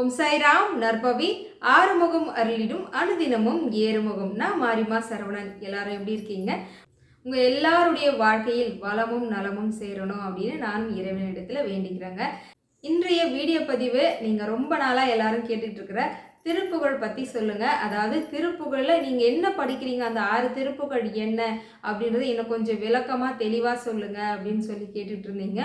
ஓம் சாய்ராம் நற்பவி ஆறுமுகம் அருளிடும் அனுதினமும் ஏறுமுகம். நான் மாரிமா சரவணன். எல்லாரும் எப்படி இருக்கீங்க? உங்கள் எல்லாருடைய வாழ்க்கையில் வளமும் நலமும் சேரணும் அப்படின்னு நானும் இறைவனிடத்தில் வேண்டிக்கிறேங்க. இன்றைய வீடியோ பதிவு நீங்கள் ரொம்ப நாளாக எல்லாரும் கேட்டுட்டு இருக்கிற திருப்புகழ் பற்றி சொல்லுங்கள் அதாவது திருப்புகழில் நீங்கள் என்ன படிக்கிறீங்க? அந்த ஆறு திருப்புகழ் என்ன? அப்படின்றத இன்னும் கொஞ்சம் விளக்கமாக தெளிவாக சொல்லுங்கள் அப்படின்னு சொல்லி கேட்டுட்டு இருந்தீங்க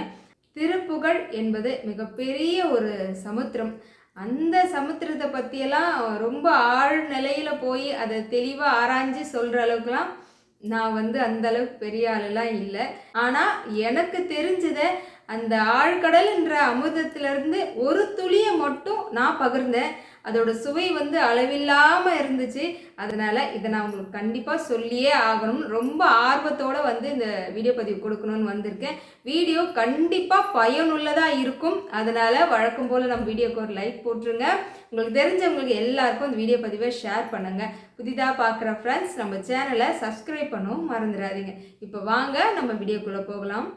திருப்புகழ் என்பது மிகப்பெரிய ஒரு சமுத்திரம். அந்த சமுத்திரத்தை பற்றியெல்லாம் ரொம்ப ஆழ் நிலையில் போய் அதை தெளிவாக ஆராய்ஞ்சு சொல்கிற அளவுக்குலாம் நான் வந்து அந்த அளவுக்கு பெரிய ஆளெல்லாம் இல்லை. ஆனால் எனக்கு தெரிஞ்சதை அந்த ஆழ்கடல் என்ற அமுதத்திலிருந்து ஒரு துளியை மட்டும் நான் பகிர்ந்தேன். அதோட சுவை வந்து அளவில்லாமல் இருந்துச்சு. அதனால் இதை நான் உங்களுக்கு கண்டிப்பாக சொல்லியே ஆகணும். ரொம்ப ஆர்வத்தோடு வந்து இந்த வீடியோ பதிவு கொடுக்கணும்னு வந்திருக்கேன். வீடியோ கண்டிப்பாக பயனுள்ளதாக இருக்கும். அதனால் வழக்கம் போல் நம்ம வீடியோக்கு ஒரு லைக் போட்டுருங்க. உங்களுக்கு தெரிஞ்சவங்களுக்கு எல்லாருக்கும் இந்த வீடியோ பதிவை ஷேர் பண்ணுங்கள் புதிதாக பார்க்குற ஃப்ரெண்ட்ஸ் நம்ம சேனலை சப்ஸ்கிரைப் பண்ணவும் மறந்துடாதீங்க. இப்போ வாங்க நம்ம வீடியோக்குள்ளே போகலாம்.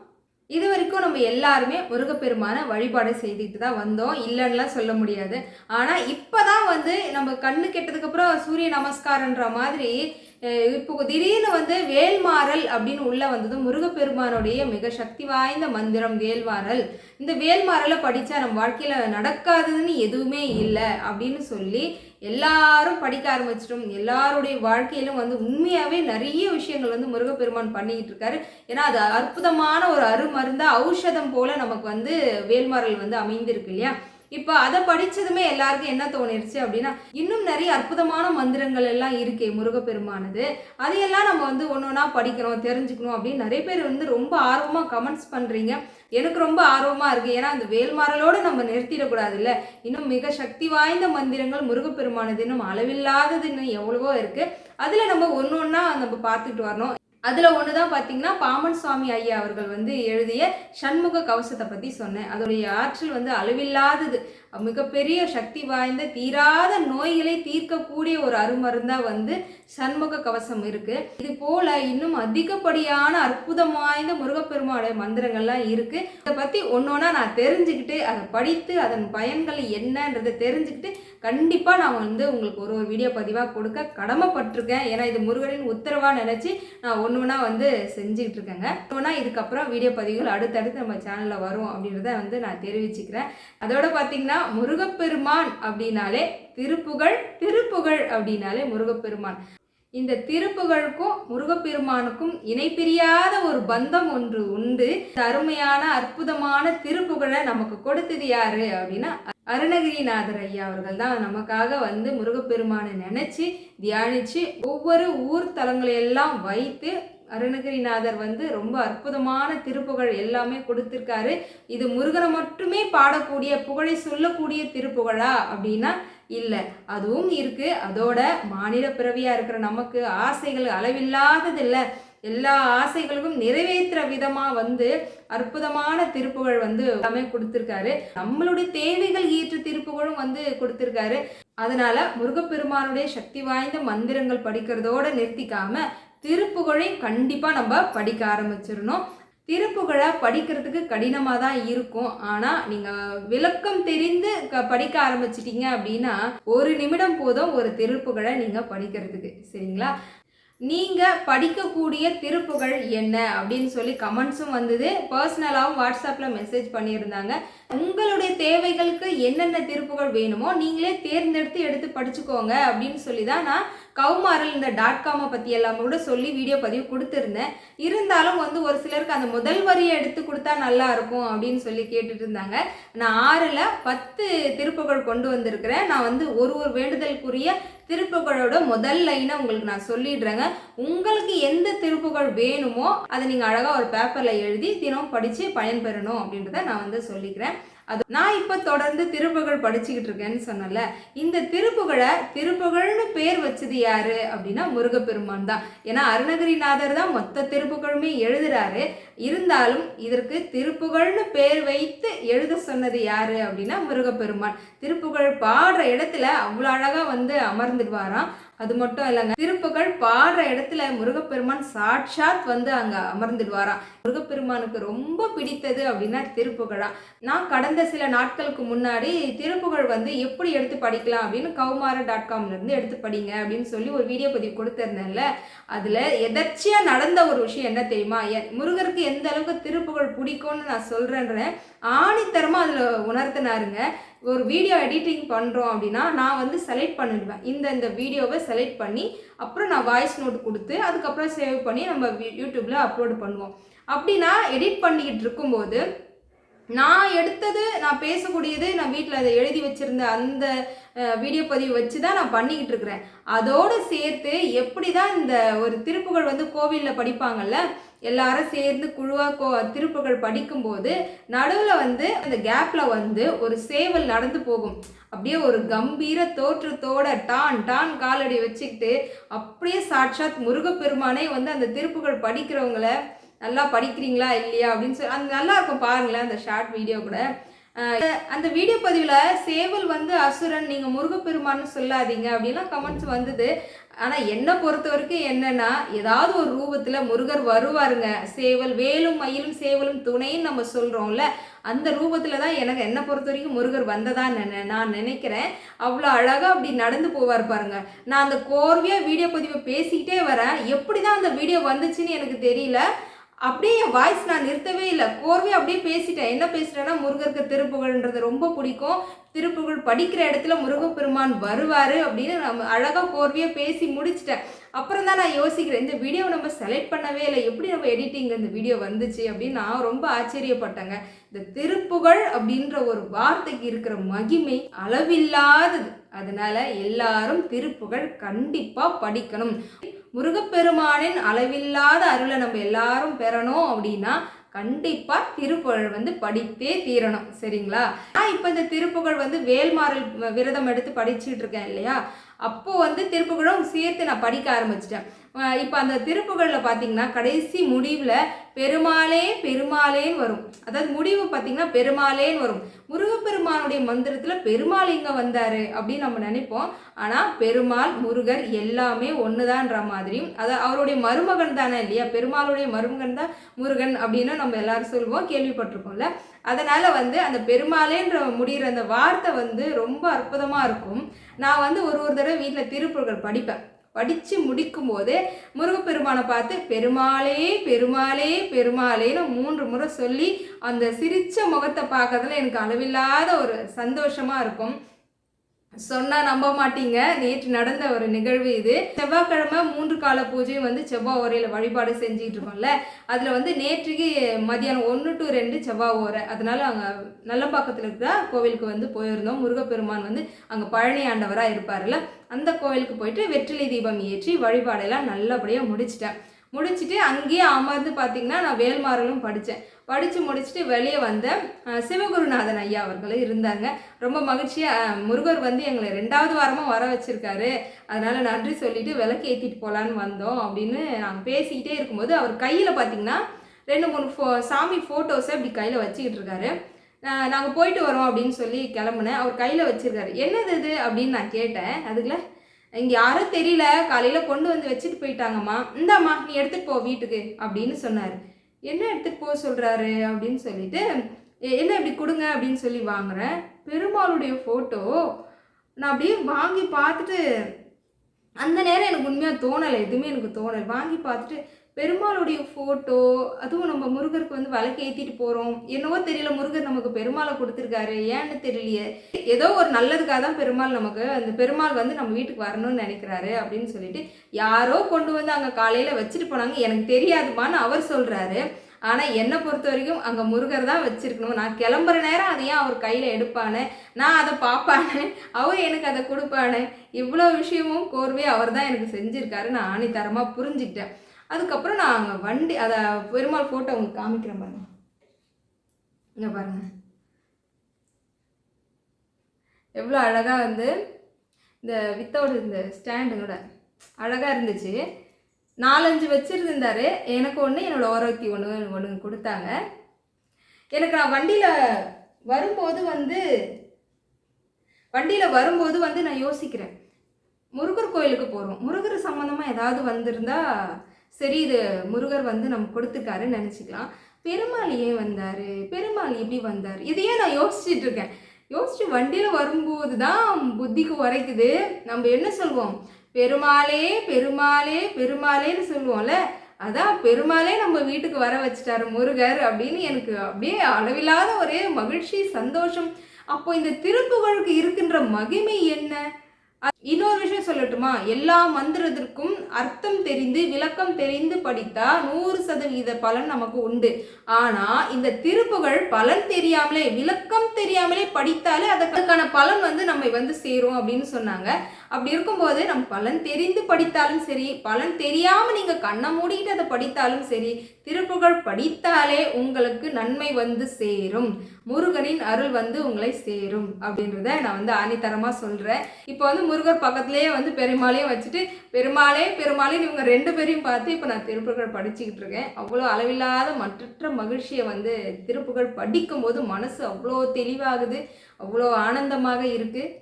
இது வரைக்கும் நம்ம எல்லாருமே முருகப்பெருமான வழிபாடு செய்துட்டு தான் வந்தோம். இல்லைன்னுலாம் சொல்ல முடியாது. ஆனால் இப்போ தான் வந்து நம்ம கண்ணு கெட்டதுக்கப்புறம் சூரிய நமஸ்காரன்ற மாதிரி இப்போ திடீர்னு வந்து வேல்மாறல் அப்படின்னு உள்ளே வந்தது முருகப்பெருமானுடைய மிக சக்தி வாய்ந்த மந்திரம் வேல்மாறல். இந்த வேல்மாறலை படித்தா நம்ம வாழ்க்கையில் நடக்காததுன்னு எதுவுமே இல்லை அப்படின்னு சொல்லி எல்லாரும் படிக்க ஆரம்பிச்சிட்டோம். எல்லாருடைய வாழ்க்கையிலும் வந்து உண்மையாகவே நிறைய விஷயங்கள் வந்து முருகப்பெருமான் பண்ணிக்கிட்டு இருக்காரு. ஏன்னா அது அற்புதமான ஒரு அருமருந்தா ஔஷதம் போல நமக்கு வந்து வேல்மாறல் வந்து அமைந்திருக்கு இல்லையா? இப்போ அதை படித்ததுமே எல்லாருக்கும் என்ன தோணிருச்சு அப்படின்னா இன்னும் நிறைய அற்புதமான மந்திரங்கள் எல்லாம் இருக்கே முருகப்பெருமானது. அதையெல்லாம் நம்ம வந்து ஒன்று ஒன்றா படிக்கணும் தெரிஞ்சுக்கணும் அப்படின்னு நிறைய பேர் வந்து ரொம்ப ஆர்வமாக கமெண்ட்ஸ் பண்ணுறீங்க எனக்கு ரொம்ப ஆர்வமாக இருக்குது ஏன்னா அந்த வேல்மாரலோடு நம்ம நிறுத்திடக்கூடாதுல்ல. இன்னும் மிக சக்தி வாய்ந்த மந்திரங்கள் முருகப்பெருமானது. இன்னும் அளவில்லாதது இன்னும் எவ்வளவோ இருக்குது அதில் நம்ம ஒன்று ஒன்றா நம்ம பார்த்துட்டு வரணும். அதில் ஒன்று தான் பார்த்தீங்கன்னா பாமன் சுவாமி ஐயா அவர்கள் வந்து எழுதிய சண்முக கவசத்தை பற்றி சொன்னேன். அதோடைய ஆற்றல் வந்து அளவில்லாதது. மிகப்பெரிய சக்தி வாய்ந்த தீராத நோய்களை தீர்க்கக்கூடிய ஒரு அருமருந்தாக வந்து சண்முக கவசம் இருக்குது இது போல் இன்னும் அதிகப்படியான அற்புதம் வாய்ந்த முருகப்பெருமானுடைய மந்திரங்கள்லாம் இருக்குது இதை பற்றி ஒன்றொன்னா நான் தெரிஞ்சுக்கிட்டு அதை படித்து அதன் பயன்கள் என்னன்றதை தெரிஞ்சுக்கிட்டு கண்டிப்பாக நான் வந்து உங்களுக்கு ஒரு ஒரு வீடியோ பதிவாக கொடுக்க கடமைப்பட்டிருக்கேன். ஏன்னா இது முருகனின் உத்தரவாக நினச்சி நான் ஒன்று ஒன்றா வந்து செஞ்சுக்கிட்டு இருக்கேங்க ஒன்றா இதுக்கப்புறம் வீடியோ பதிவுகள் அடுத்தடுத்து நம்ம சேனலில் வரும் அப்படின்றத வந்து நான் தெரிவிச்சுக்கிறேன். அதோட பார்த்தீங்கன்னா முருகப்பெருமான் அப்படின்னாலே திருப்புகழ் திருப்புகழ் அப்படின்னாலே முருகப்பெருமான். இந்த திருப்புகழுக்கும் முருகப்பெருமானுக்கும் இணைப்பிரியாத ஒரு பந்தம் ஒன்று உண்டு. அருமையான அற்புதமான திருப்புகழை நமக்கு கொடுத்தது யாரு அப்படின்னா அருணகிரிநாதர் ஐயா அவர்கள் தான் நமக்காக வந்து முருகப்பெருமானை நினச்சி தியானித்து ஒவ்வொரு ஊர் தலங்களையெல்லாம் வைத்து அருணகிரிநாதர் வந்து ரொம்ப அற்புதமான திருப்புகழ் எல்லாமே கொடுத்துருக்காரு. இது முருகனை மட்டுமே பாடக்கூடிய புகழை சொல்லக்கூடிய திருப்புகழா அப்படின்னா இல்லை. அதுவும் இருக்குது அதோட மாநில பிறவியாக இருக்கிற நமக்கு ஆசைகள் அளவில்லாதது இல்லை எல்லா ஆசைகளுக்கும் நிறைவேற்றுற விதமாக வந்து அற்புதமான திருப்புகழ் வந்து எல்லாமே கொடுத்துருக்காரு. நம்மளுடைய தேவைகள் ஈற்று திருப்புகழும் வந்து கொடுத்துருக்காரு. அதனால முருகப்பெருமானுடைய சக்தி வாய்ந்த மந்திரங்கள் படிக்கிறதோட நிறுத்திக்காம திருப்புகழையும் கண்டிப்பாக நம்ம படிக்க ஆரம்பிச்சிடணும். திருப்புகழை படிக்கிறதுக்கு கடினமாக தான் இருக்கும். ஆனால் நீங்கள் விளக்கம் தெரிந்து க படிக்க ஆரம்பிச்சிட்டிங்க அப்படின்னா ஒரு நிமிடம் போதும் ஒரு திருப்புகழை நீங்கள் படிக்கிறதுக்கு. சரிங்களா? நீங்கள் படிக்கக்கூடிய திருப்புகழ் என்ன அப்படின்னு சொல்லி கமெண்ட்ஸும் வந்தது. பர்சனலாகவும் வாட்ஸ்அப்பில் மெசேஜ் பண்ணியிருந்தாங்க. உங்களுடைய தேவைகளுக்கு என்னென்ன திருப்புகள் வேணுமோ நீங்களே தேர்ந்தெடுத்து எடுத்து படிச்சுக்கோங்க அப்படின்னு சொல்லி தான் நான் கௌமாரல் இந்த டாட் காமை பற்றி எல்லாமே கூட சொல்லி வீடியோ பதிவு கொடுத்துருந்தேன். இருந்தாலும் வந்து ஒரு சிலருக்கு அந்த முதல் வரியை எடுத்து கொடுத்தா நல்லா இருக்கும் அப்படின்னு சொல்லி கேட்டுட்டு இருந்தாங்க. நான் ஆறில் பத்து திருப்புகழ் கொண்டு வந்திருக்கிறேன். நான் வந்து ஒரு ஒரு வேண்டுதலுக்குரிய திருப்புகழோட முதல் லைனை உங்களுக்கு நான் சொல்லிடுறேங்க. உங்களுக்கு எந்த திருப்புகழ் வேணுமோ அதை நீங்கள் அழகாக ஒரு பேப்பரில் எழுதி தினம் படித்து பயன்பெறணும் அப்படின்றத நான் வந்து சொல்லிக்கிறேன். அது நான் இப்போ தொடர்ந்து திருப்புகழ் படிச்சுக்கிட்டு இருக்கேன்னு சொன்னல இந்த திருப்புகழை திருப்புகழ்னு பேர் வச்சது யாரு? அப்படின்னா முருகப்பெருமான் தான். ஏன்னா அருணகிரிநாதர் தான் மொத்த திருப்புகழுமே எழுதுறாரு. இருந்தாலும் இதற்கு திருப்புகழ்னு பேர் வைத்து எழுத சொன்னது யாரு? அப்படின்னா முருகப்பெருமான். திருப்புகழ் பாடுற இடத்துல அவ்வளோ அழகாக வந்து அமர்ந்துடுவாராம். அது மட்டும் இல்லைங்க. திருப்புகழ் பாடுற இடத்துல முருகப்பெருமான் சாட்சாத் வந்து அங்கே அமர்ந்துடுவாராம் முருகப்பெருமானுக்கு ரொம்ப பிடித்தது அப்படின்னா திருப்புகழா. நான் கடந்த சில நாட்களுக்கு முன்னாடி திருப்புகழ் வந்து எப்படி எடுத்து படிக்கலாம் அப்படின்னு கௌமார டாட் காம்லேருந்து எடுத்து படிங்க அப்படின்னு சொல்லி ஒரு வீடியோ பதிவு கொடுத்துருந்தேன்ல. அதில் எதர்ச்சியாக நடந்த ஒரு விஷயம் என்ன தெரியுமா? என் முருகருக்கு எந்த அளவுக்கு திருப்புகழ் பிடிக்கும்னு நான் சொல்கிறேன்றேன் ஆணித்தரமாக அதில் உணர்த்தினாருங்க. ஒரு வீடியோ எடிட்டிங் பண்ணுறோம் அப்படின்னா நான் வந்து செலக்ட் பண்ணிடுவேன். இந்த இந்த வீடியோவை செலக்ட் பண்ணி அப்புறம் நான் வாய்ஸ் நோட் கொடுத்து அதுக்கப்புறம் சேவ் பண்ணி நம்ம யூடியூப்பில் அப்லோட் பண்ணுவோம். அப்படின்னா எடிட் பண்ணிக்கிட்டு இருக்கும்போது நான் எடுத்தது நான் பேசக்கூடியது நான் வீட்டில் அதை எழுதி வச்சுருந்த அந்த வீடியோ பதிவு வச்சு தான் நான் பண்ணிக்கிட்டு இருக்கிறேன். அதோடு சேர்த்து எப்படி தான் இந்த ஒரு திருப்புகள் வந்து கோவிலில் படிப்பாங்கல்ல எல்லாரும் சேர்ந்து குழுவாக கோ திருப்புகள் படிக்கும்போது நடுவில் வந்து அந்த கேப்பில் வந்து ஒரு சேவல் நடந்து போகும். அப்படியே ஒரு கம்பீர தோற்றத்தோட டான் டான் காலடி வச்சுக்கிட்டு அப்படியே சாட்சாத் முருகப்பெருமானே வந்து அந்த திருப்புகள் படிக்கிறவங்கள நல்லா படிக்கிறீங்களா இல்லையா? அப்படின்னு சொல்லி அந்த நல்லா இருக்கும் பாருங்களேன் அந்த ஷார்ட் வீடியோ கூட. அந்த வீடியோ பதிவில் சேவல் வந்து அசுரன் நீங்கள் முருகப்பெருமான்னு சொல்லாதீங்க அப்படின்லாம் கமெண்ட்ஸ் வந்தது. ஆனால் என்னை பொறுத்த வரைக்கும் என்னன்னா ஏதாவது ஒரு ரூபத்தில் முருகர் வருவாருங்க. சேவல் வேலும் மயிலும் சேவலும் துணைன்னு நம்ம சொல்கிறோம்ல அந்த ரூபத்தில் தான் எனக்கு என்னை பொறுத்த வரைக்கும் முருகர் வந்ததா நான் நினைக்கிறேன். அவ்வளோ அழகாக அப்படி நடந்து போவார் பாருங்க. நான் அந்த கோர்வையாக வீடியோ பதிவை பேசிக்கிட்டே வரேன். எப்படி தான் அந்த வீடியோ வந்துச்சுன்னு எனக்கு தெரியல. அப்படியே என் வாய்ஸ் நான் நிறுத்தவே இல்லை. கோர்வையாக அப்படியே பேசிட்டேன். என்ன பேசிட்டேன்னா முருகருக்கு திருப்புகழ்ன்றது ரொம்ப பிடிக்கும். திருப்புகழ் படிக்கிற இடத்துல முருகப்பெருமான் வருவார் அப்படின்னு நம்ம அழகாக கோர்வையாக பேசி முடிச்சிட்டேன். அப்புறம் தான் நான் யோசிக்கிறேன் இந்த வீடியோவை நம்ம செலக்ட் பண்ணவே இல்லை எப்படி நம்ம எடிட்டிங் இந்த வீடியோ வந்துச்சு அப்படின்னு நான் ரொம்ப ஆச்சரியப்பட்டேங்க. இந்த திருப்புகழ் அப்படின்ற ஒரு வார்த்தைக்கு இருக்கிற மகிமை அளவில்லாதது. அதனால எல்லாரும் திருப்புகழ் கண்டிப்பாக படிக்கணும். முருகப்பெருமானின் அளவில்லாத அருளை நம்ம எல்லாரும் பெறணும் அப்படின்னா கண்டிப்பாக திருப்புகழ் வந்து படித்தே தீரணும் சரிங்களா? நான் இப்போ இந்த திருப்புகழ் வந்து வேல்மாறல் விரதம் எடுத்து படிச்சுட்டு இருக்கேன் இல்லையா? அப்போது வந்து திருப்புகழும் சேர்த்து நான் படிக்க ஆரம்பிச்சிட்டேன். இப்போ அந்த திருப்புகளில் பார்த்தீங்கன்னா கடைசி முடிவில் பெருமாளே பெருமாளேன்னு வரும். அதாவது முடிவு பார்த்தீங்கன்னா பெருமாளேன்னு வரும். முருகப்பெருமானுடைய மந்திரத்தில் பெருமாள் இங்கே வந்தார் அப்படின்னு நம்ம நினைப்போம். ஆனால் பெருமாள் முருகர் எல்லாமே ஒன்றுதான்ற மாதிரியும் அதாவது அவருடைய மருமகன் தானே இல்லையா? பெருமாளுடைய மருமகன் தான் முருகன் அப்படின்னு நம்ம எல்லாரும் சொல்லுவோம் கேள்விப்பட்டிருக்கோம்ல அதனால் வந்து அந்த பெருமாளேன்ற முடிகிற அந்த வார்த்தை வந்து ரொம்ப அற்புதமாக இருக்கும். நான் வந்து ஒரு ஒரு தடவை வீட்டில் திருப்புகள் படிப்பேன். படித்து முடிக்கும்போது முருகப்பெருமானை பார்த்து பெருமாளே பெருமாளே பெருமாளேன்னு மூன்று முறை சொல்லி அந்த சிரித்த முகத்தை பார்க்கறதுல எனக்கு அளவில்லாத ஒரு சந்தோஷமாக இருக்கும். சொன்னால் நம்ப மாட்டீங்க. நேற்று நடந்த ஒரு நிகழ்வு இது. செவ்வாய்க்கிழமை மூன்று கால பூஜையும் வந்து செவ்வாய் ஓரையில் வழிபாடு செஞ்சுட்டு இருக்கோம்ல. அதில் வந்து நேற்றுக்கு மதியானம் ஒன்று டு ரெண்டு செவ்வாய் ஓரை. அதனால அங்கே நல்லம்பாக்கத்தில் இருக்கிற கோவிலுக்கு வந்து போயிருந்தோம். முருகப்பெருமான் வந்து அங்கே பழனி ஆண்டவராக இருப்பார்ல அந்த கோவிலுக்கு போயிட்டு வெற்றிலை தீபம் ஏற்றி வழிபாடெல்லாம் நல்லபடியாக முடிச்சிட்டேன். முடிச்சுட்டு அங்கேயே அமர்ந்து பார்த்தீங்கன்னா நான் வேல்மாறலும் படித்தேன். படித்து முடிச்சுட்டு வெளியே வந்த சிவகுருநாதன் ஐயா அவர்களும் இருந்தாங்க. ரொம்ப மகிழ்ச்சியாக முருகர் வந்து எங்களை ரெண்டாவது வாரமாக வர வச்சுருக்காரு. அதனால் நன்றி சொல்லிவிட்டு விளக்கு ஏற்றிட்டு போகலான்னு வந்தோம் அப்படின்னு நாங்கள் பேசிக்கிட்டே இருக்கும்போது அவர் கையில் பார்த்தீங்கன்னா ரெண்டு மூணு ஃபோ சாமி ஃபோட்டோஸை இப்படி கையில் வச்சுக்கிட்டு இருக்காரு. நாங்கள் போயிட்டு வரோம் அப்படின்னு சொல்லி கிளம்புனேன். அவர் கையில் வச்சுருக்காரு. என்னது இது? அப்படின்னு நான் கேட்டேன். அதுக்குள்ள இங்கே யாரும் தெரியல காலையில் கொண்டு வந்து வச்சுட்டு போயிட்டாங்கம்மா. இந்தாம்மா நீ எடுத்துகிட்டு போ வீட்டுக்கு அப்படின்னு சொன்னார். என்ன எடுத்துகிட்டு போக சொல்கிறாரு அப்படின்னு சொல்லிட்டு என்ன இப்படி கொடுங்க? அப்படின்னு சொல்லி வாங்குறேன். பெருமாளுடைய ஃபோட்டோ நான் அப்படியே வாங்கி பார்த்துட்டு அந்த நேரம் எனக்கு உண்மையாக தோணலை. எதுவுமே எனக்கு தோணலை. வாங்கி பார்த்துட்டு பெருமாளுடைய ஃபோட்டோ அதுவும் நம்ம முருகருக்கு வந்து விளக்கு ஏற்றிட்டு போகிறோம் என்னவோ தெரியல முருகர் நமக்கு பெருமாளை கொடுத்துருக்காரு. ஏன்னு தெரியலையே. ஏதோ ஒரு நல்லதுக்காக தான் பெருமாள் நமக்கு அந்த பெருமாள் வந்து நம்ம வீட்டுக்கு வரணும்னு நினைக்கிறாரு அப்படின்னு சொல்லிட்டு யாரோ கொண்டு வந்து அங்கே காலையில் வச்சுட்டு போனாங்க. எனக்கு தெரியாதுமான்னு அவர் சொல்கிறாரு ஆனால் என்னை பொறுத்த வரைக்கும் அங்கே முருகர் தான் வச்சுருக்கணும். நான் கிளம்புற நேரம் அதையும் அவர் கையில் எடுப்பானே. நான் அதை பார்ப்பானே. அவர் எனக்கு அதை கொடுப்பானே. இவ்வளோ விஷயமும் கோர்வே அவர் தான் எனக்கு செஞ்சுருக்காரு நான் ஆணித்தரமாக புரிஞ்சுக்கிட்டேன். அதுக்கப்புறம் நான் அங்கே வண்டி அதை பெருமாள் ஃபோட்டோ உங்களுக்கு காமிக்கிறேன் பாருங்க. இங்கே பாருங்க. எவ்வளோ அழகாக வந்து இந்த வித்தவுட் இந்த ஸ்டாண்டுங்களோட அழகாக இருந்துச்சு. நாலஞ்சு வச்சுருந்தாரு. எனக்கு ஒன்று என்னோடய ஓரத்தி ஒன்று ஒன்று கொடுத்தாங்க. எனக்கு நான் வண்டியில் வரும்போது வந்து வண்டியில் வரும்போது வந்து நான் யோசிக்கிறேன். முருகர் கோயிலுக்கு போகிறோம் முருகர் சம்மந்தமாக ஏதாவது வந்திருந்தால் சரி இது முருகர் வந்து நம்ம கொடுத்துருக்காருன்னு நினச்சிக்கலாம். பெருமாள் ஏன் வந்தார்? பெருமாள் எப்படி வந்தார்? இதையே நான் யோசிச்சுட்டு இருக்கேன். யோசிச்சு வண்டியில் வரும்போது தான் புத்திக்கு உரைக்குது. நம்ம என்ன சொல்லுவோம் பெருமாளே பெருமாளே பெருமாளேன்னு சொல்லுவோம்ல. அதான் பெருமாளே நம்ம வீட்டுக்கு வர வச்சிட்டாரு முருகர் அப்படின்னு எனக்கு அப்படியே அளவில்லாத ஒரே மகிழ்ச்சி சந்தோஷம். அப்போ இந்த திருப்புகழுக்கு இருக்கின்ற மகிமை என்ன? இன்னொரு விஷயம் சொல்லட்டுமா? எல்லா மந்திரத்திற்கும் அர்த்தம் தெரிந்து விளக்கம் தெரிந்து படித்தா நூறு சதவீத பலன் நமக்கு உண்டு. ஆனா இந்த திருப்புகழ் பலன் தெரியாமலே விளக்கம் தெரியாமலே படித்தாலே அதற்கான பலன் வந்து நம்மை வந்து சேரும் அப்படின்னு சொன்னாங்க. அப்படி இருக்கும்போது நம்ம பலன் தெரிந்து படித்தாலும் சரி பலன் தெரியாம நீங்க கண்ணை மூடிட்டு அதை படித்தாலும் சரி திருப்புகழ் படித்தாலே உங்களுக்கு நன்மை வந்து சேரும். முருகனின் அருள் வந்து உங்களை சேரும் அப்படின்றத நான் வந்து ஆணித்தரமாக சொல்கிறேன் இப்போ வந்து முருகர் பக்கத்துலேயே வந்து பெருமாளையும் வச்சுட்டு பெருமாளே பெருமாளே இவங்க ரெண்டு பேரையும் பார்த்து இப்போ நான் திருப்புகழ் படிச்சுக்கிட்டு இருக்கேன். அவ்வளோ அளவில்லாத மற்ற மகிழ்ச்சியை வந்து திருப்புகழ் படிக்கும்போது மனசு அவ்வளோ தெளிவாகுது அவ்வளோ ஆனந்தமாக இருக்குது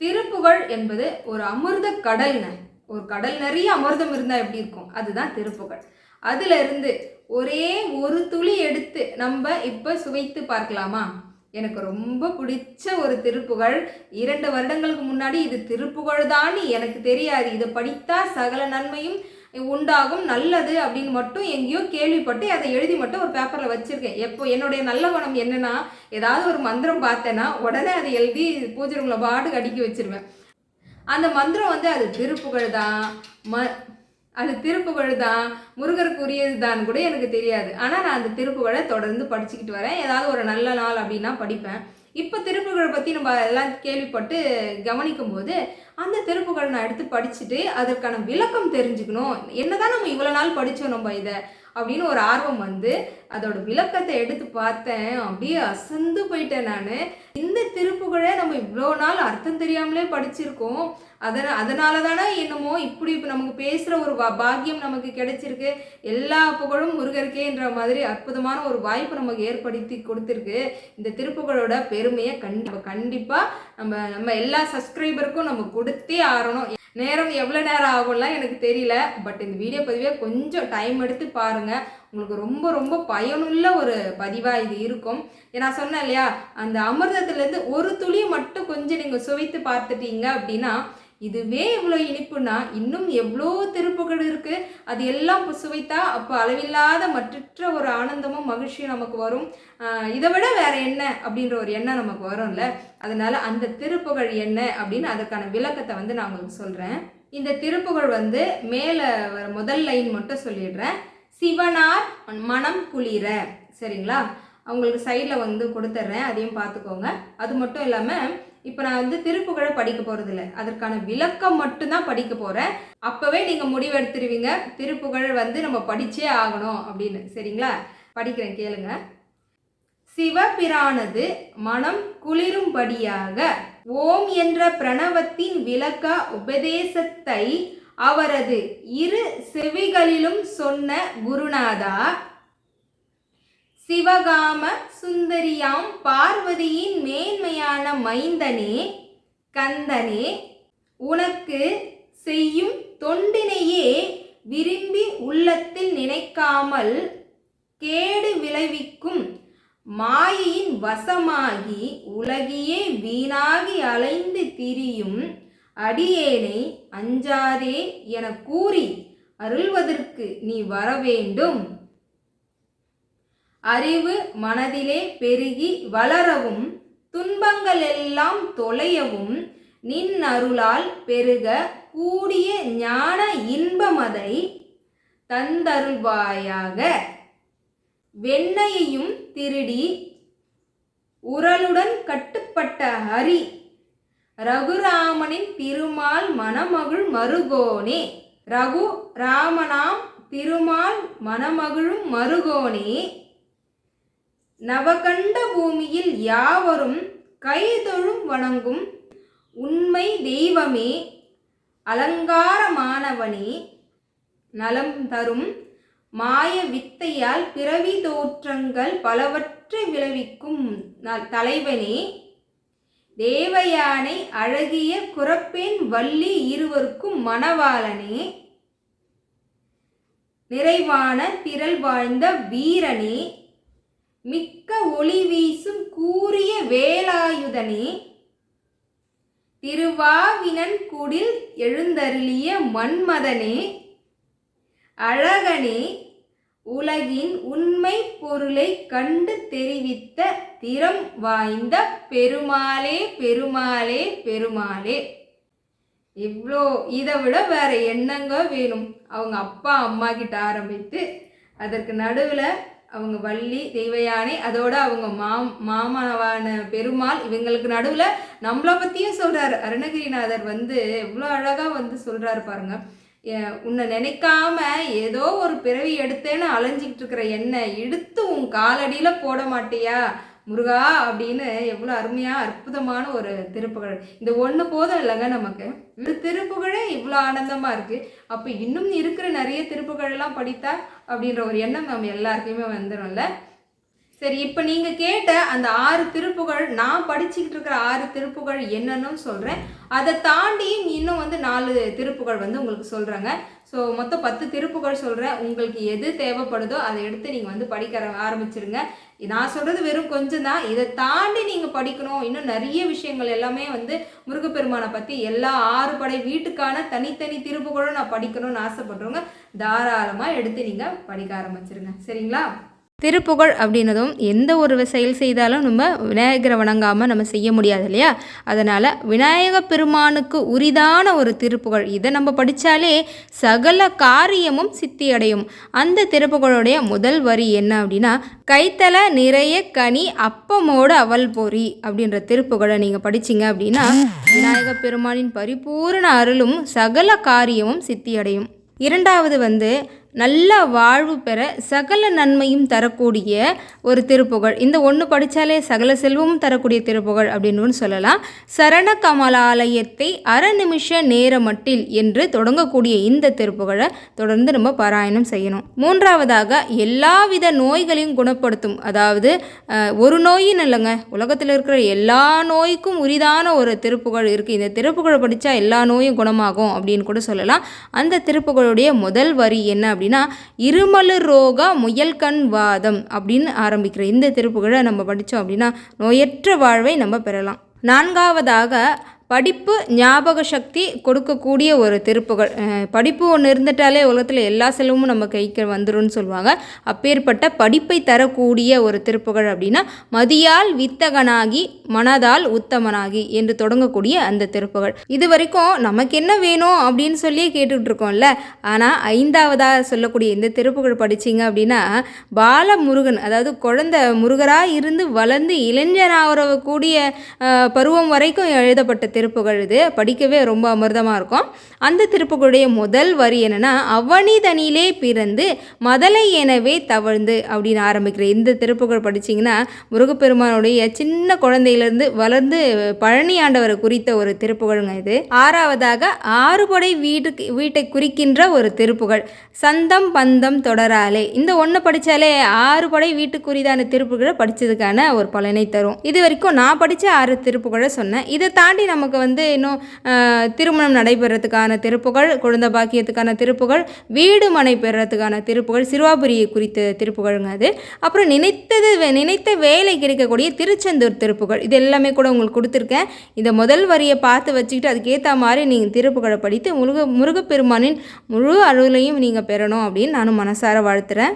திருப்புகழ் என்பது ஒரு அமிர்த கடல்ன ஒரு கடல் நிறைய அமிர்தம் இருந்தால் எப்படி இருக்கும்? அதுதான் திருப்புகழ். அதிலிருந்து ஒரே ஒரு துளி எடுத்து நம்ம இப்போ சுவைத்து பார்க்கலாமா? எனக்கு ரொம்ப பிடிச்ச ஒரு திருப்புகழ். இரண்டு வருடங்களுக்கு முன்னாடி இது திருப்புகழ் தான் எனக்கு தெரியாது. இதை படித்தா சகல நன்மையும் உண்டாகும். நல்லது அப்படின்னு மட்டும் எங்கேயோ கேள்விப்பட்டு அதை எழுதி மட்டும் ஒரு பேப்பரில் வச்சுருக்கேன். எப்போ என்னுடைய நல்ல குணம் என்னென்னா ஏதாவது ஒரு மந்திரம் பார்த்தேன்னா உடனே அதை எழுதி பூஜை ரூமில் பாட்டுக்கு அடுக்கி வச்சிருவேன். அந்த மந்திரம் வந்து அது திருப்புகழ் தான் ம அது திருப்புகழ் தான் முருகருக்குரியது தான் கூட எனக்கு தெரியாது. ஆனால் நான் அந்த திருப்புகழை தொடர்ந்து படிச்சுக்கிட்டு வரேன். ஏதாவது ஒரு நல்ல நாள் அப்படின்னா படிப்பேன். இப்போ திருப்புகழை பற்றி நம்ம எல்லாம் கேள்விப்பட்டு கவனிக்கும் போது அந்த திருப்புகழை நான் எடுத்து படிச்சுட்டு அதற்கான விளக்கம் தெரிஞ்சுக்கணும். என்னதான் நம்ம இவ்வளோ நாள் படித்தோம் நம்ம இதை. அப்படின்னு ஒரு ஆர்வம் வந்து அதோட விளக்கத்தை எடுத்து பார்த்தேன். அப்படியே அசந்து போயிட்டேன் நான். இந்த திருப்புகழை நம்ம இவ்வளோ நாள் அர்த்தம் தெரியாமலே படிச்சிருக்கோம். அதன அதனால தானே என்னமோ இப்படி இப்போ நமக்கு பேசுகிற ஒரு பாக்கியம் நமக்கு கிடைச்சிருக்கு. எல்லா புகழும் முருகருக்கேன்ற மாதிரி அற்புதமான ஒரு வாய்ப்பு நமக்கு ஏற்படுத்தி கொடுத்துருக்கு. இந்த திருப்புகழோட பெருமையை கண்டி கண்டிப்பாக நம்ம நம்ம எல்லா சப்ஸ்கிரைபருக்கும் நம்ம கொடுத்தே ஆறணும். நேரம் எவ்வளோ நேரம் ஆகும்லாம் எனக்கு தெரியல. பட் இந்த வீடியோ பதிவே கொஞ்சம் டைம் எடுத்து பாருங்கள் உங்களுக்கு ரொம்ப ரொம்ப பயனுள்ள ஒரு பதிவாக இது இருக்கும். நான் சொன்னேன் இல்லையா? அந்த அமிர்தத்துலேருந்து ஒரு துளி மட்டும் கொஞ்சம் நீங்கள் சுவைத்து பார்த்துட்டீங்க அப்படின்னா இதுவே இவ்வளோ இனிப்புனா இன்னும் எவ்வளோ திருப்புகள் இருக்குது அது எல்லாம் சுவைத்தா அப்போ அளவில்லாத மற்ற ஒரு ஆனந்தமும் மகிழ்ச்சியும் நமக்கு வரும். இதை விட வேற என்ன அப்படின்ற ஒரு எண்ணம் நமக்கு வரும்ல? அதனால் அந்த திருப்புகழ் என்ன அப்படின்னு அதற்கான விளக்கத்தை வந்து நான் உங்களுக்கு சொல்கிறேன் இந்த திருப்புகழ் வந்து மேலே வர முதல் லைன் மட்டும் சொல்லிடுறேன். சிவனார் மனம் குளிர. சரிங்களா? அவங்களுக்கு சைடில் வந்து கொடுத்துட்றேன். அதையும் பார்த்துக்கோங்க. அது மட்டும் இல்லாமல் இப்போ நான் வந்து திருப்புகழை படிக்க போகிறதில்ல அதற்கான விளக்கம் மட்டும்தான் படிக்க போகிறேன் அப்போவே நீங்கள் முடிவெடுத்துருவீங்க திருப்புகழ் வந்து நம்ம படித்தே ஆகணும் அப்படின்னு. சரிங்களா? படிக்கிறேன் கேளுங்க. சிவபிரானது மனம் குளிரும்படியாக ஓம் என்ற பிரணவத்தின் விளக்க உபதேசத்தை அவரது இரு செவிகளிலும் சொன்ன குருநாதா சிவகாம சுந்தரியாம் பார்வதியின் மேன்மையான மைந்தனே கந்தனே உனக்கு செய்யும் தொண்டினையே விரும்பி உள்ளத்தில் நினைக்காமல் கேடு விளைவிக்கும் மாயையின் வசமாகி உலகியே வீணாகி அலைந்து திரியும் அடியேனை அஞ்சாதே என கூறி அருள்வதற்கு நீ வரவேண்டும். அறிவு மனதிலே பெருகி வளரவும் துன்பங்கள் எல்லாம் தொலையவும் நின் அருளால் பெருக கூடிய ஞான இன்பமதை தந்தருள்வாயாக. வெண்ணையையும் திருடி உரலுடன் கட்டுப்பட்ட ஹரி ரகுராமனின் திருமால் மணமகிழ் மருகோனே. ரகு ராமனாம் திருமால் மணமகிழும் மருகோனே. நவகண்ட பூமியில் யாவரும் கைதொழும் வணங்கும். உண்மை தெய்வமே அலங்காரமானவனே நலம் தரும். மாய வித்தையால் பிறவி தோற்றங்கள் பலவற்றை விளைவிக்கும் ந- தலைவனே. தேவயானை அழகிய குரப்பேன் வள்ளி இருவருக்கும் மணவாளனே. நிறைவான திரள் வாழ்ந்த வீரனே. மிக்க ஒளி வீசும் கூறிய வேலாயுதனே. திருவாவினன் குடில் எழுந்தருளிய மன்மதனே. அழகனே உலகின் உண்மை பொருளை கண்டு தெரிவித்த திறம் வாய்ந்த பெருமாளே பெருமாளே பெருமாளே. இவ்வளோ இதை விட வேற என்னங்க வேணும்? அவங்க அப்பா அம்மா கிட்ட ஆரம்பித்து அதற்கு நடுவில் அவங்க வள்ளி தெய்வயானை அதோட அவங்க மாம் மாமாவான பெருமாள் இவங்களுக்கு நடுவில் நம்மளை பற்றியும் சொல்கிறார் அருணகிரிநாதர் வந்து எவ்வளோ அழகாக வந்து சொல்கிறாரு பாருங்க. உன்னை நினைக்காம ஏதோ ஒரு பிறவி எடுத்தேன்னு அலைஞ்சிக்கிட்டு இருக்கிற என்னை இழுத்து உன் காலடியில் போட மாட்டியா? முருகா அப்படின்னு எவ்வளோ அருமையாக அற்புதமான ஒரு திருப்புகழ். இந்த ஒன்று போதும் இல்லைங்க நமக்கு. இந்த திருப்புகழே இவ்வளோ ஆனந்தமாக இருக்குது அப்போ இன்னும் இருக்கிற நிறைய திருப்புகழெல்லாம் படித்தா அப்படின்ற ஒரு எண்ணம் நம்ம எல்லாருக்குமே வந்துடும்ல. சரி இப்போ நீங்கள் கேட்ட அந்த ஆறு திருப்புகழ் நான் படிச்சுக்கிட்டு இருக்கிற ஆறு திருப்புகழ் என்னன்னு சொல்கிறேன் அதை தாண்டியும் இன்னும் வந்து நாலு திருப்புகழ் வந்து உங்களுக்கு சொல்கிறாங்க ஸோ மொத்தம் பத்து திருப்புகழ் சொல்கிறேன் உங்களுக்கு எது தேவைப்படுதோ அதை எடுத்து நீங்கள் வந்து படிக்க ஆரம்பிச்சிருங்க. நான் சொல்கிறது வெறும் கொஞ்சம் தான். இதை தாண்டி நீங்கள் படிக்கணும். இன்னும் நிறைய விஷயங்கள் எல்லாமே வந்து முருகப்பெருமானை பற்றி எல்லா ஆறு படை வீட்டுக்கான தனித்தனி திருப்புகழும் நான் படிக்கணும்னு ஆசைப்படுறவங்க தாராளமாக எடுத்து நீங்கள் படிக்க ஆரம்பிச்சிருங்க. சரிங்களா? திருப்புகழ் அப்படின்னதும் எந்த ஒரு செயல் செய்தாலும் நம்ம விநாயகரை வணங்காமல் நம்ம செய்ய முடியாது இல்லையா? அதனால் விநாயக பெருமானுக்கு உரிதான ஒரு திருப்புகழ். இதை நம்ம படித்தாலே சகல காரியமும் சித்தி அடையும் அந்த திருப்புகழுடைய முதல் வரி என்ன அப்படின்னா கைத்தல நிறைய கனி அப்பமோடு அவல் பொறி அப்படின்ற திருப்புகழை நீங்கள் படிச்சீங்க அப்படின்னா விநாயக பெருமானின் பரிபூரண அருளும் சகல காரியமும் சித்தி அடையும் இரண்டாவது வந்து நல்ல வாழ்வு பெற சகல நன்மையும் தரக்கூடிய ஒரு திருப்புகழ். இந்த ஒன்று படித்தாலே சகல செல்வமும் தரக்கூடிய திருப்புகழ் அப்படின்னு சொல்லலாம். சரண கமலாலயத்தை அரை நிமிஷ நேரமட்டில் என்று தொடங்கக்கூடிய இந்த திருப்புகழை தொடர்ந்து நம்ம பாராயணம் செய்யணும். மூன்றாவதாக எல்லாவித நோய்களையும் குணப்படுத்தும். அதாவது ஒரு நோயின்னு இல்லைங்க. உலகத்தில் இருக்கிற எல்லா நோய்க்கும் உரிதான ஒரு திருப்புகழ் இருக்குது இந்த திருப்புகழை படித்தா எல்லா நோயும் குணமாகும் அப்படின்னு கூட சொல்லலாம். அந்த திருப்புகளுடைய முதல் வரி என்ன அப்படின்னு இருமலு ரோக முயல்கண் வாதம் அப்படின்னு ஆரம்பிக்கிற இந்த திருப்புகழை நம்ம படித்தோம் அப்படின்னா நோயற்ற வாழ்வை நம்ம பெறலாம். நான்காவதாக படிப்பு ஞாபக சக்தி கொடுக்கக்கூடிய ஒரு திருப்புகள் படிப்பு ஒன்று இருந்துட்டாலே உலகத்தில் எல்லா செல்வமும் நம்ம கைக்கு வந்துடும் சொல்லுவாங்க. அப்பேற்பட்ட படிப்பை தரக்கூடிய ஒரு திருப்புகள் அப்படின்னா மதியால் வித்தகனாகி மனதால் உத்தமனாகி என்று தொடங்கக்கூடிய அந்த திருப்புகள். இது வரைக்கும் நமக்கு என்ன வேணும் அப்படின்னு சொல்லி கேட்டுக்கிட்டு இருக்கோம்ல. ஆனால் ஐந்தாவதாக சொல்லக்கூடிய இந்த திருப்புகள் படிச்சீங்க அப்படின்னா பாலமுருகன் அதாவது குழந்தை முருகராக இருந்து வளர்ந்து இளைஞனாகிற கூடிய பருவம் வரைக்கும் எழுதப்பட்ட திருப்புகழ் இது. படிக்கவே ரொம்ப அமிர்தமாக இருக்கும். அந்த திருப்புகளுடைய முதல் வரி என்னன்னா அவனிதனிலே பிறந்து மதலை எனவே தவழ்ந்து அப்படின்னு ஆரம்பிக்கிற இந்த திருப்புகழ் படிச்சீங்கன்னா முருகப்பெருமானுடைய சின்ன குழந்தையிலிருந்து வளர்ந்து பழனி ஆண்டவரை குறித்த ஒரு திருப்புகழுங்க இது. ஆறாவதாக ஆறுபடை வீட்டுக்கு வீட்டை குறிக்கின்ற ஒரு திருப்புகழ் சந்தம் பந்தம் தொடராலே இந்த ஒன்று படித்தாலே ஆறு படை வீட்டுக்குரிதான திருப்புகழை படித்ததுக்கான ஒரு பலனை தரும். இது வரைக்கும் நான் படித்த ஆறு திருப்புகழை சொன்னேன். இதை தாண்டி நம்ம நமக்கு வந்து இன்னும் திருமணம் நடைபெறத்துக்கான திருப்புகழ் குழந்தை பாக்கியத்துக்கான திருப்புகழ் வீடு மனை பெறத்துக்கான திருப்புகழ் சிறுவாபுரியை குறித்த திருப்புகழுங்க அது. அப்புறம் நினைத்தது வே- நினைத்த வேலை கிடைக்கக்கூடிய திருச்செந்தூர் திருப்புகழ் இது எல்லாமே கூட உங்களுக்கு கொடுத்துருக்கேன். இந்த முதல் வரியை பார்த்து வச்சுக்கிட்டு அதுக்கேற்ற மாதிரி நீங்கள் திருப்புகழை படித்து முருக முருகப்பெருமானின் முழு அருளையும் நீங்கள் பெறணும் அப்படின்னு நானும் மனசார வாழ்த்துறேன்.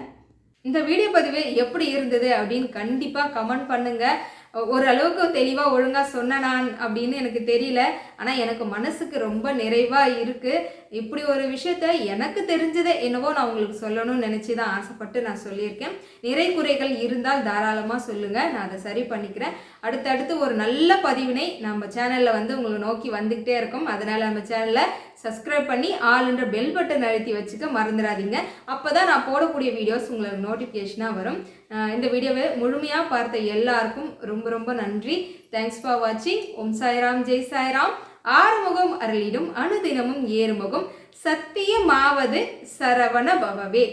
இந்த வீடியோ பதிவு எப்படி இருந்தது அப்படின்னு கண்டிப்பாக கமெண்ட் பண்ணுங்கள் ஓரளவுக்கு தெளிவாக ஒழுங்காக சொன்னனான் அப்படின்னு எனக்கு தெரியல. ஆனால் எனக்கு மனசுக்கு ரொம்ப நிறைவாக இருக்குது இப்படி ஒரு விஷயத்த எனக்கு தெரிஞ்சதை என்னவோ நான் உங்களுக்கு சொல்லணும்னு நினச்சி தான் ஆசைப்பட்டு நான் சொல்லியிருக்கேன். நிறை குறைகள் இருந்தால் தாராளமாக சொல்லுங்கள் நான் அதை சரி பண்ணிக்கிறேன். அடுத்தடுத்து ஒரு நல்ல பதிவினை நம்ம சேனலில் வந்து உங்களை நோக்கி வந்துக்கிட்டே இருக்கும். அதனால் நம்ம சேனலை சப்ஸ்கிரைப் பண்ணி ஆளுன்ற பெல் பட்டன் அழுத்தி வச்சுக்க மறந்துடாதீங்க. அப்போ தான் நான் போடக்கூடிய வீடியோஸ் உங்களுக்கு நோட்டிஃபிகேஷனாக வரும். இந்த வீடியோவை முழுமையாக பார்த்த எல்லாருக்கும் ரொம்ப ரொம்ப நன்றி. தேங்க்ஸ் ஃபார் வாட்சிங் ஓம் சாய்ராம் ஜெய் சாய்ராம். ஆறுமுகம் அருளிடும் அனுதினமும் ஏறுமுகம். சத்தியமாவது சரவண பவவே.